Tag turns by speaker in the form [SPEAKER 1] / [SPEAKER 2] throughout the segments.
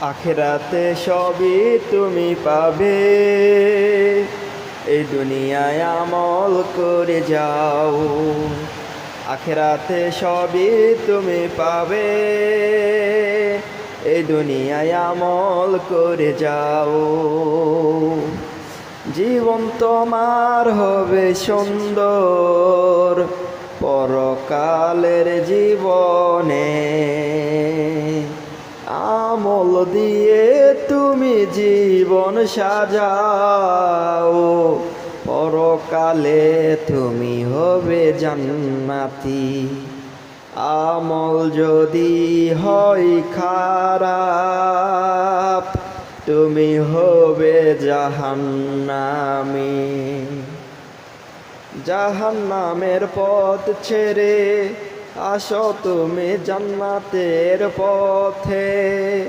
[SPEAKER 1] আখেরাতে সবই তুমি পাবে। এই দুনিয়ায় আমল করে যাও। আখেরাতে সবই তুমি পাবে। এই দুনিয়ায় আমল করে যাও। জীবন তোমার হবে সুন্দর। পরকালের জীবনে দিয়ে তুমি জীবন সাজাও। পরকালে তুমি হবে জান্নাতি। আমল যদি হয় খারাপ, তুমি হবে জাহান্নামী। জাহান্নামের পথ ছেড়ে আসো তুমি জান্নাতের পথে।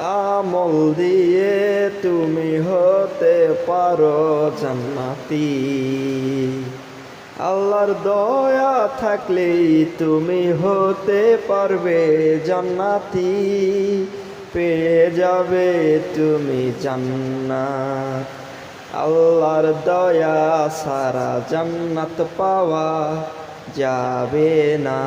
[SPEAKER 1] আমল দিয়ে তুমি হতে পারো জান্নাতি। আল্লাহর দয়া থাকলেই তুমি হতে পারবে জান্নাতি। পেয়ে যাবে তুমি জান্নাত। আল্লাহর দয়া সারা জান্নাত পাওয়া যাবে না।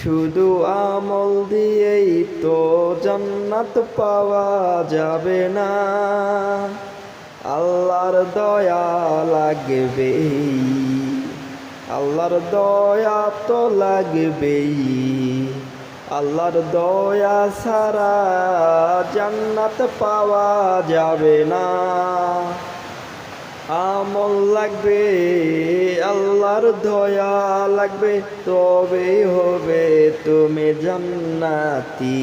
[SPEAKER 1] শুধু আমল দিয়েই তো জান্নাত পাওয়া যাবে না। আল্লাহর দয়া লাগবেই, আল্লাহর দয়া তো লাগবেই। আল্লাহর দয়া সারা জান্নাত পাওয়া যাবে না। আমল লাগবে, আল্লাহর দয়া লাগবে, তবে হবে তুমি জান্নাতি।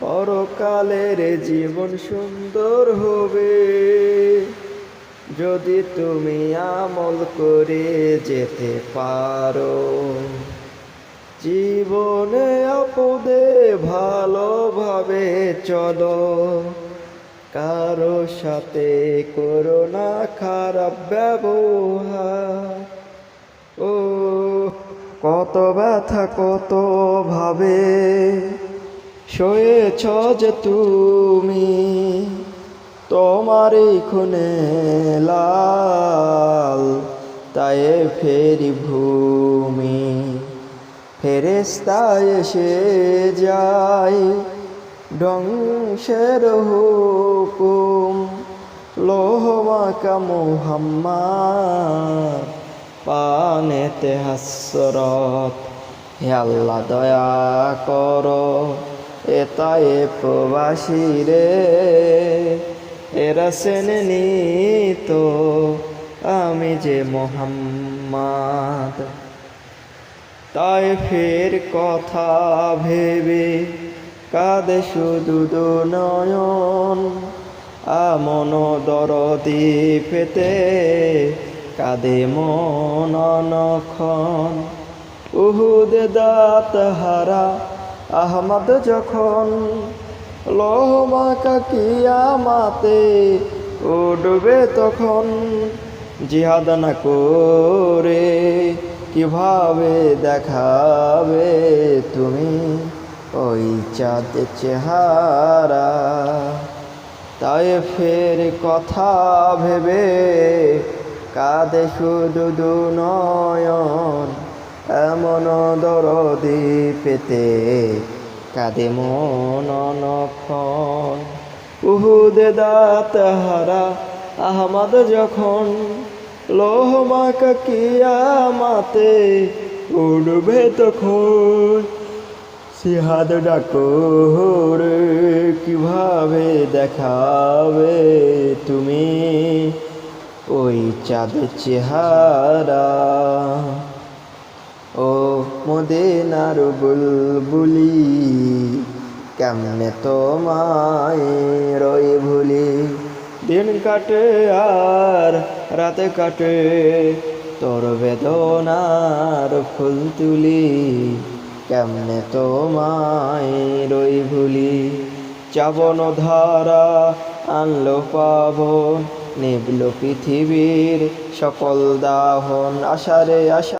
[SPEAKER 1] পরকালের জীবন সুন্দর হবে, যদি তুমি আমল করে যেতে পারো। জীবনে আপদে ভালোভাবে চলো কারও সাথে করো না খারাপ ব্যবহার। ও, কত ব্যথা, কত ভাবে শোয়েছ যে তুমি তোমার খুনে লাল, তাই ফেরি ভূমি ফেরেস্তা এসে যায়। ধ্বংসের হুকুম। লোহমাকা মুহাম্মদ, পানেতে হাসরত। হে আল্লাহ, দয়া করো এতায় প্রবাসী রে। এরা সেনে তো আমি যে মোহাম্মদ। তাই ফের কথা ভেবে কাঁদে শুধু নয়ন আমন দরদি পেতে কাঁদে মন অনক্ষণ উহুদ দাঁত হারা আহমদ যখন লহমাকা কিয়ামাতে উঠবে তখন জিহাদ না করে কীভাবে দেখাবে তুমি? ওই চাঁদ চেহারা, তাই ফের কথা ভেবে কাঁদে শুধু দু নয়ন। এমন দরদি পেতে কাঁদে মন নক্ষণ উহুদে হারা, আহমদ যখন লোহমাকা কিয়ামাতে উঠবে তখন সিহাদ ডাকরে কীভাবে দেখাবে তুমি ওই চাঁদের চেহারা? ও মদিনার বুলবুলি, কেমনে তোমায় রই ভুলি? দিন কাটে আর রাতে কাটে, তোর বেদনার ফুল তুলি। কেমনে তোমায় রই ভুলি? চাবন ধারা আনলো পাবন নিবল পৃথিবীর সকল দাহন আশারে আশা